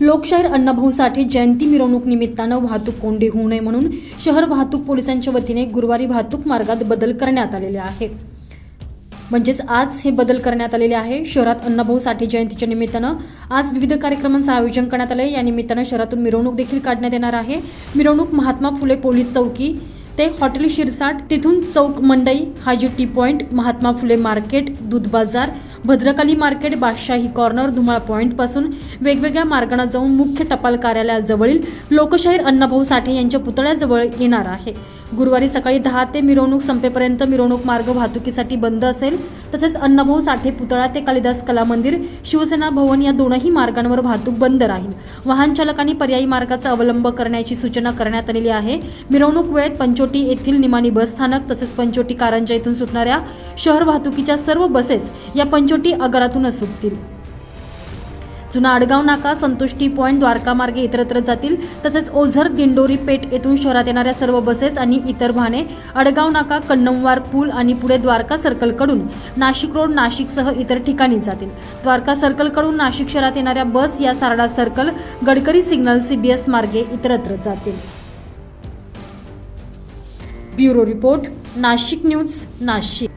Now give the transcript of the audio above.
लोकशाहीर अण्णाभाऊ साठे जयंती मिरवणूक निमित्तानं वाहतूक कोंडी होऊ नये म्हणून शहर वाहतूक पोलिसांच्या वतीने गुरुवारी वाहतूक मार्गात बदल करण्यात आलेले आहे. म्हणजेच आज हे बदल करण्यात आलेले आहे. शहरात अण्णाभाऊ साठे जयंतीच्या निमित्तानं आज विविध कार्यक्रमांचं आयोजन करण्यात आलं या निमित्तानं शहरातून मिरवणूक देखील काढण्यात येणार आहे. मिरवणूक महात्मा फुले पोलीस चौकी ते हॉटेल शिरसाट तिथून चौक मंडई Haji tea point Mahatma Phule market Dudh Bazar Bhadrakali market Badshahi corner Dhumal पॉईंटपासून वेगवेगळ्या मार्गाने जाऊन मुख्य टपाल कार्यालयाजवळील लोकशाहीर अण्णाभाऊ साठे यांच्या पुतळ्याजवळ येणार आहे. गुरुवारी सकाळी दहा ते मिरवणूक संपेपर्यंत मिरवणूक मार्ग वाहतुकीसाठी बंद असेल. तसेच अण्णाभाऊ साठे पुतळा ते कालिदास कला मंदिर शिवसेना भवन या दोनही मार्गांवर वाहतूक बंद राहील. वाहन चालकांनी पर्यायी मार्गाचा अवलंब करण्याची सूचना करण्यात आलेली आहे. मिरवणूक वेळेत पंचोटी येथील निमाणी बस स्थानक तसेच पंचोटी कारंजा येथून सुटणाऱ्या शहर वाहतुकीच्या सर्व बसेस या पंचोटी आगारातूनच सुटतील. जुना आडगाव नाका संतुष्टी पॉईंट द्वारका मार्गे इतरत्र जातील. तसेच ओझर दिंडोरी पेठ येथून शहरात येणाऱ्या सर्व बसेस आणि इतर वाहने अडगाव नाका कन्नमवार पूल आणि पुढे द्वारका सर्कलकडून नाशिक रोड नाशिकसह इतर ठिकाणी जातील. द्वारका सर्कलकडून नाशिक शहरात येणाऱ्या बस या Sarda circle Gadkari signal CBS मार्गे इतरत्र जातील. Bureau report Nashik news Nashik.